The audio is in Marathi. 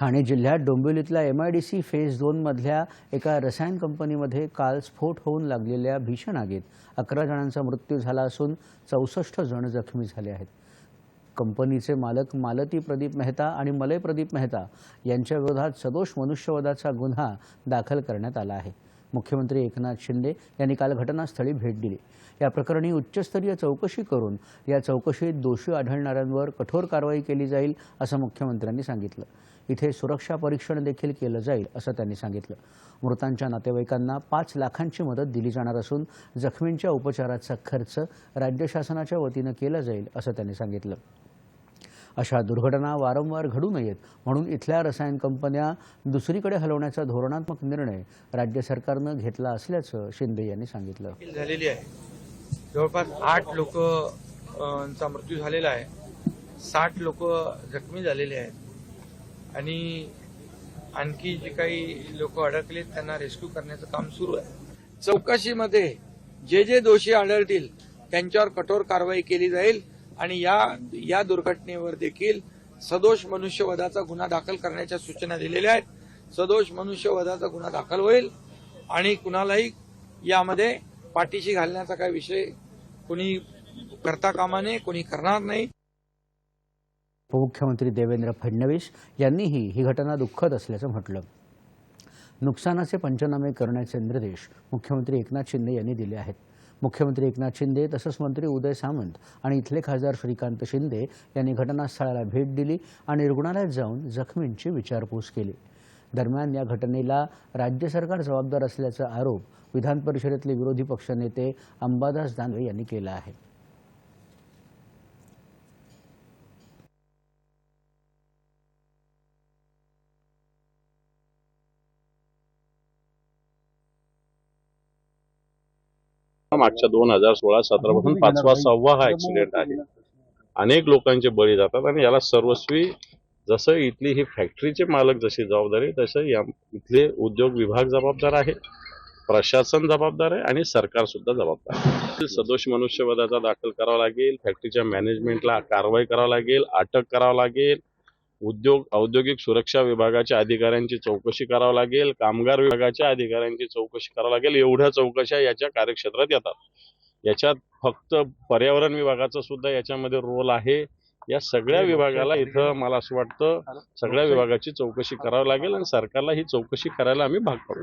ठाणे जिल्ह्यात डोंबिवलीतल्या M I D C phase दोनमधल्या एका रसायन कंपनीमध्ये काल स्फोट होऊन लागलेल्या भीषण आगीत अकरा जणांचा मृत्यू झाला असून चौसष्ट जण जखमी झाले आहेत. कंपनीचे मालक मालती प्रदीप मेहता आणि मलय प्रदीप मेहता यांच्या विरोधात सदोष मनुष्यवधाचा गुन्हा दाखल करण्यात आला आहे. मुख्यमंत्री एकनाथ शिंदे यांनी काल घटनास्थळी भेट दिली. या प्रकरणी उच्चस्तरीय चौकशी करून या चौकशीत दोषी आढळणाऱ्यांवर कठोर कारवाई केली जाईल असं मुख्यमंत्र्यांनी सांगितलं. इथे सुरक्षा परीक्षण देखील केलं जाईल असं त्यांनी सांगितलं. मृतांच्या नातेवाईकांना पाच लाखांची मदत दिली जाणार असून जखमींच्या उपचाराचा खर्च राज्य शासनाच्या वतीनं केला जाईल असं त्यांनी सांगितलं. अशा दुर्घटना वारंवार घडू नयेत म्हणून इथल्या रसायन कंपन्या दुसरीकडे हलवण्याचा धोरणात्मक निर्णय राज्य सरकारनं घेतला असल्याचं शिंदे यांनी सांगितलं. झालेली आहे. जवळपास आठ लोक चा मृत्यू झालेला आहे. साठ लोक जखमी झालेले आहेत. आणि आणखी जे काही लोक अडकलेत त्यांना रेस्क्यू करण्याचं काम सुरू आहे. चौकशीमध्ये जे जे दोषी आढळतील त्यांच्यावर कठोर कारवाई केली जाईल आणि या या दुर्घटनेवर देखील सदोष मनुष्यवधाचा गुन्हा दाखल करण्याच्या सूचना दिलेल्या आहेत. सदोष मनुष्यवधाचा गुन्हा दाखल होईल आणि कुणालाही यामध्ये पाठीशी घालण्याचा काही विषय कुणी करता कामा नये कोणी करणार नाही. उपमुख्यमंत्री देवेंद्र फडणवीस यांनीही ही घटना दुःखद असल्याचं म्हटलं. नुकसानाचे पंचनामे करण्याचे निर्देश मुख्यमंत्री एकनाथ शिंदे यांनी दिले आहेत. मुख्यमंत्री एकनाथ शिंदे तसंच मंत्री उदय सामंत आणि इथले खासदार श्रीकांत शिंदे यांनी घटनास्थळाला भेट दिली आणि रुग्णालयात जाऊन जखमींची विचारपूस केली. दरम्यान या घटनेला राज्य सरकार जबाबदार असल्याचा आरोप विधान परिषदेतले विरोधी पक्षनेते अंबादास दानवे यांनी केला आहे. मागच्या दोन हजार सोळा सतरा पासून पाचवा सहावा हा ऍक्सिडेंट आहे. अनेक लोकांचे बळी जातात आणि याला सर्वस्वी जसं इथली ही फॅक्टरीचे मालक जशी जबाबदारी तसं या इथले उद्योग विभाग जबाबदार आहे प्रशासन जबाबदार आहे आणि सरकार सुद्धा जबाबदार आहे. सदोष मनुष्यवधाचा दाखल करावा लागेल फॅक्टरीच्या मॅनेजमेंटला कारवाई करावी लागेल अटक करावं लागेल उद्योग औद्योगिक सुरक्षा विभागाच्या अधिकाऱ्यांची चौकशी करावी लागेल कामगार विभागाच्या अधिकाऱ्यांची चौकशी करावी लागेल एवढ्या चौकशा याच्या कार्यक्षेत्रात येतात. याच्यात फक्त पर्यावरण विभागाचा सुद्धा याच्यामध्ये रोल आहे. या सगळ्या विभागाला इथं मला असं वाटतं सगळ्या विभागाची चौकशी करावी लागेल आणि सरकारला ही चौकशी करायला आम्ही भाग पाडू.